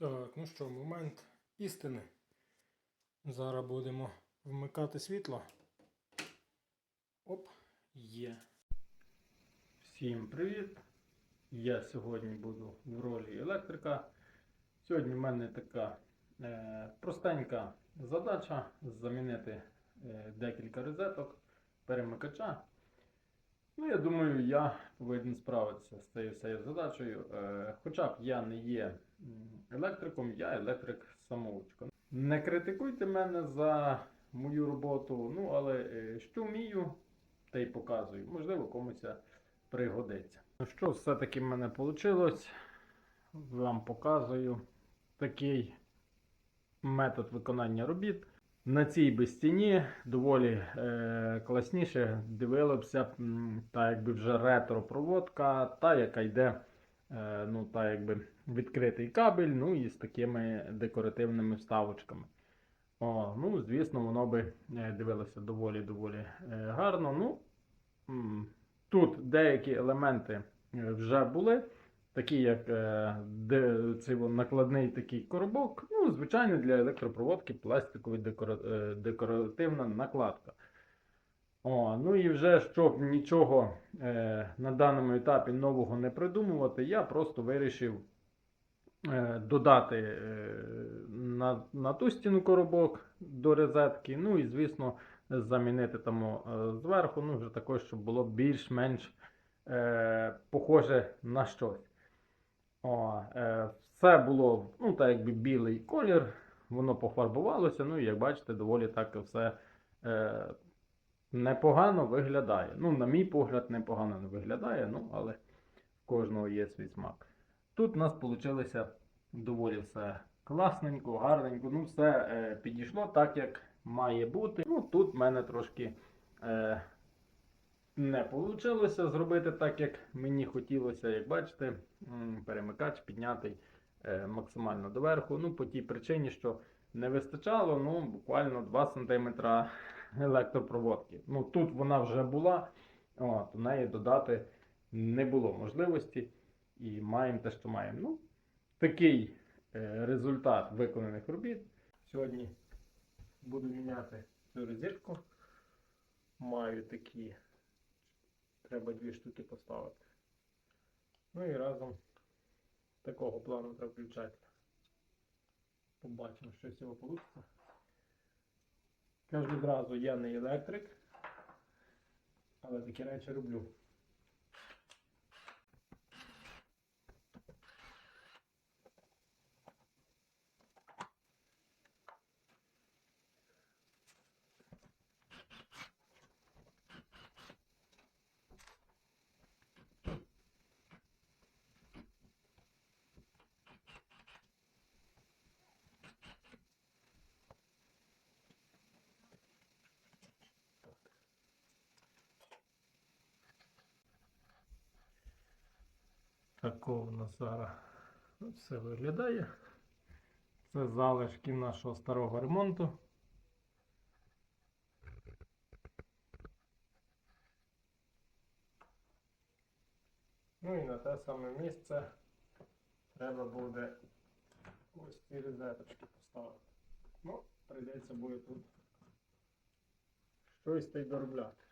Так, ну що, момент істини. Зараз будемо вмикати світло. Оп, є. Всім привіт! Я сьогодні буду в ролі електрика. Сьогодні в мене така е, простенька задача замінити е, декілька розеток перемикача. Ну, я думаю, я повинен справитися з цією задачею. Е, хоча б я не є електриком, я електрик самоучка. Не критикуйте мене за мою роботу, ну але е, що вмію, те й показую. Можливо, комусь пригодиться. Ну що, все-таки в мене вийшло. Вам показую такий метод виконання робіт. На цій би стіні доволі е, класніше дивилося та якби вже ретро-проводка, та яка йде е, ну, та якби відкритий кабель, ну і з такими декоративними вставочками. О, ну, звісно, воно би е, дивилося доволі-доволі е, гарно. Ну, тут деякі елементи е, вже були. Такі як цей накладний такий коробок, ну, звичайно, для електропроводки е, декоративна накладка. О, ну і вже щоб нічого е, на даному етапі нового не придумувати, я просто вирішив додати е, на, на ту стіну коробок до розетки. Ну і, звісно, замінити там е, зверху, ну, вже також, щоб було більш-менш е, похоже на щось. О, е, все було, ну, так якби білий колір, воно пофарбувалося, ну і як бачите, доволі так все е, непогано виглядає. Ну, на мій погляд, непогано не виглядає, ну, але в кожного є свій смак. Тут у нас вийшло доволі все класненько, гарненько, ну, все е, підійшло так, як має бути. Ну, тут в мене трошки. Е, не вийшло зробити так, як мені хотілося, як бачите, перемикач піднятий е, максимально доверху. Ну, по тій причині, що не вистачало ну, буквально 2 см електропроводки. Ну, тут вона вже була, от, у неї додати не було можливості. І маємо те, що маємо. Ну, такий е, результат виконаних робіт. Сьогодні буду міняти цю розетку. Маю такі треба дві штуки поставити. Ну і разом такого плану треба включати. Побачимо, що з цього вийде. Кажу одразу, я не електрик, але такі речі роблю. Такого у нас зараз все виглядає. Це залишки нашого старого ремонту. Ну і на те саме місце треба буде ось ці розеточки поставити. Ну, прийдеться буде тут щось та й доробляти.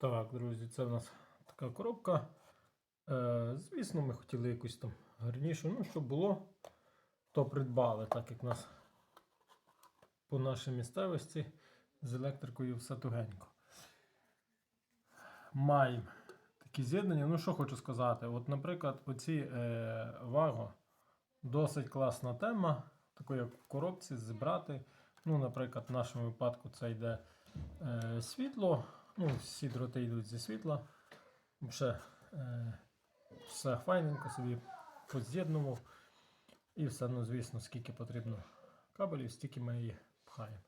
Так, друзі, це в нас така коробка. Е, звісно, ми хотіли якусь там гарнішу. Ну, щоб було, то придбали, так як в нас по нашій місцевості з електрикою все тугенько. Маємо такі з'єднання. Ну, що хочу сказати. От, наприклад, оці е, Ваго досить класна тема. Таку як в коробці зібрати. Ну, наприклад, в нашому випадку це йде е, світло. Ну, всі дроти йдуть зі світла. Вже е, все файненько собі поз'єднував. І все, ну, звісно, скільки потрібно кабелів, стільки ми її пхаємо.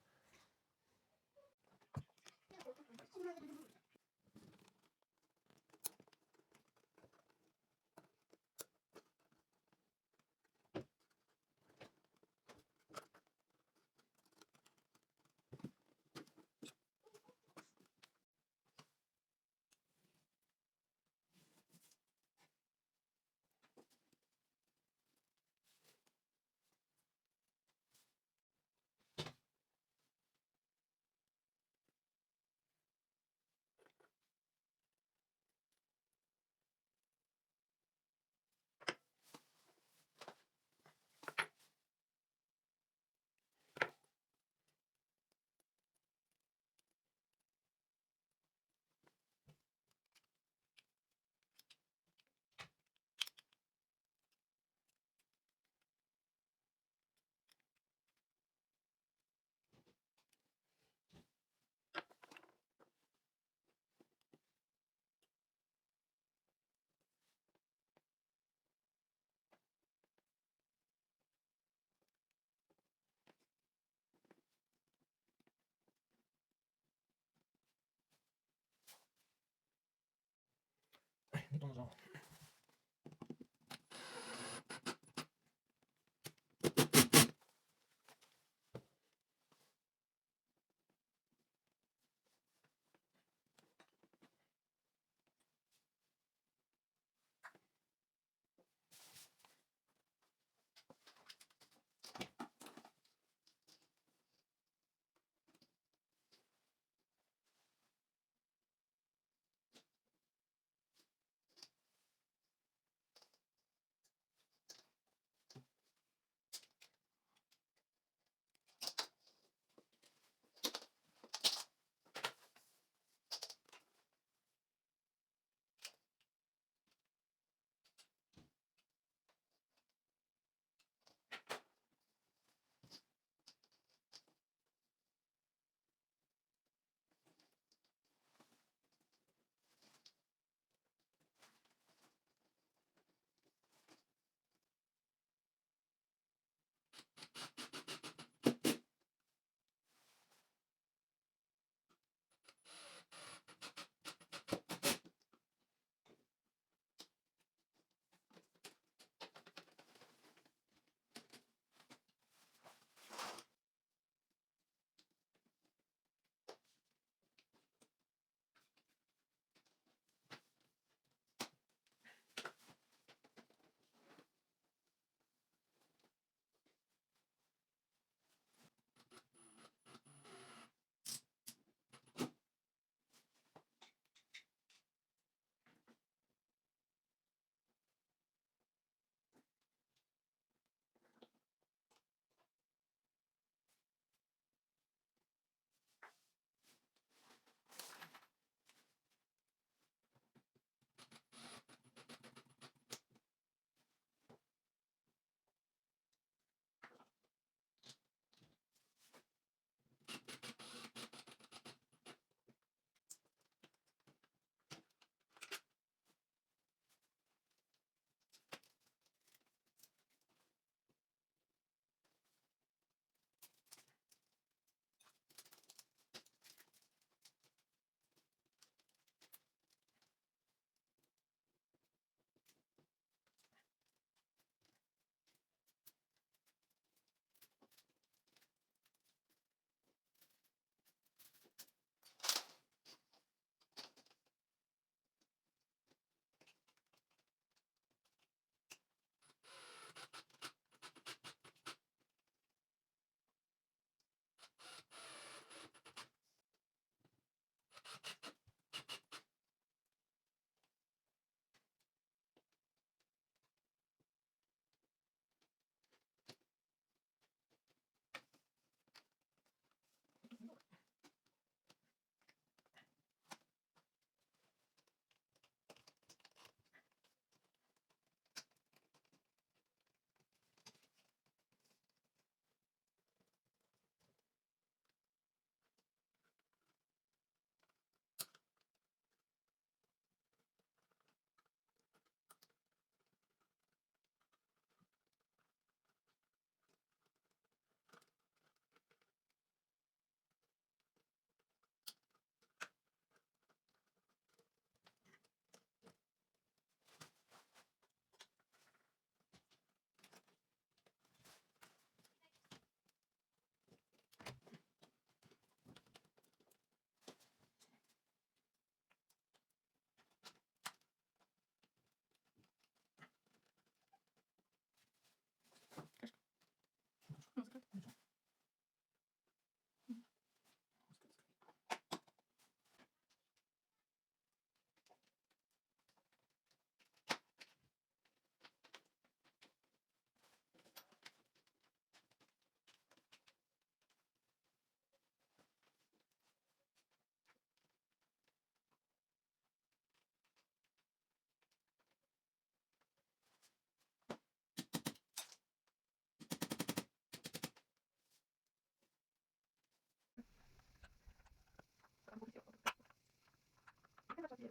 dans un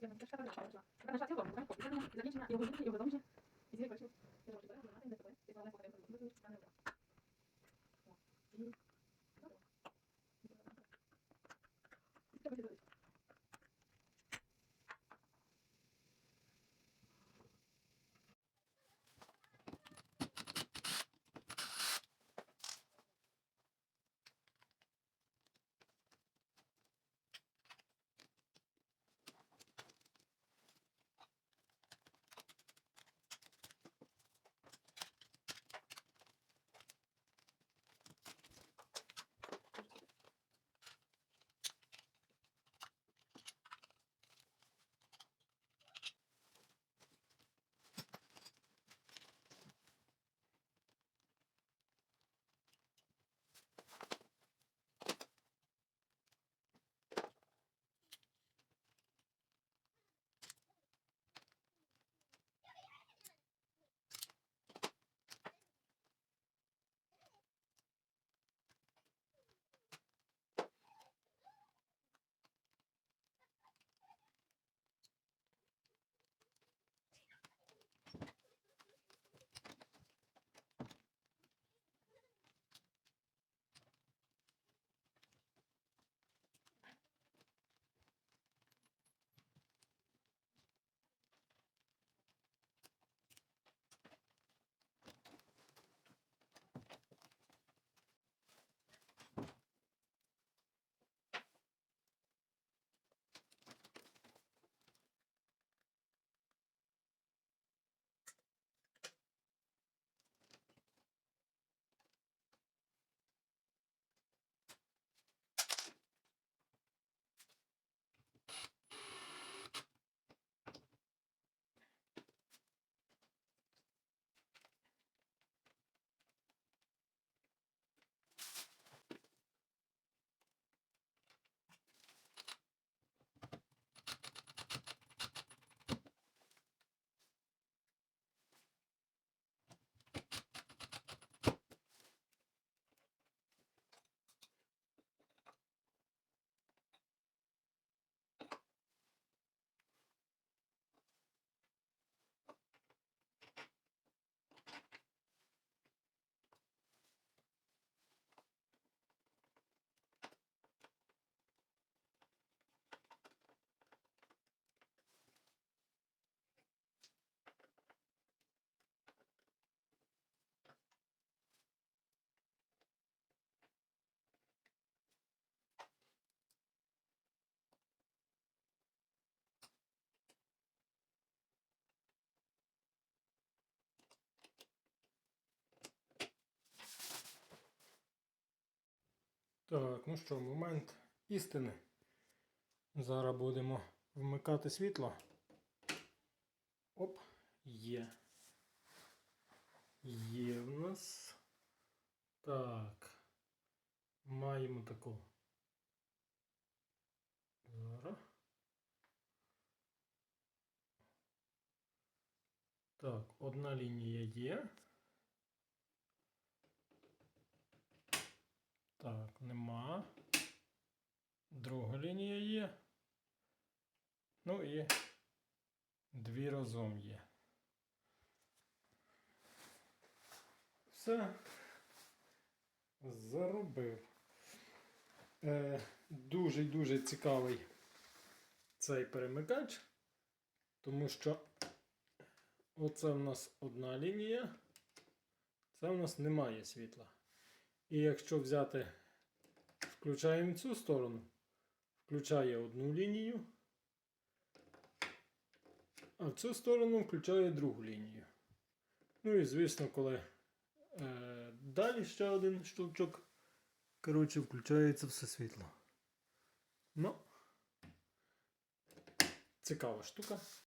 在个？刚才刷这个，我刚才过看看，你在前有，有个东西。Так, ну що, момент істини. Зараз будемо вмикати світло. Оп, є. Є в нас. Так. Маємо таку. Зараз. Так, одна лінія є. Так, нема. Друга лінія є. Ну і дві разом є. Все. Заробив. Е, дуже й дуже цікавий цей перемикач, тому що оце в нас одна лінія, це в нас немає світла. І якщо взяти, включаємо цю сторону, включає одну лінію, а в цю сторону включає другу лінію. Ну і звісно, коли е, далі ще один щелчок, коротше, включається все світло. Ну, цікава штука.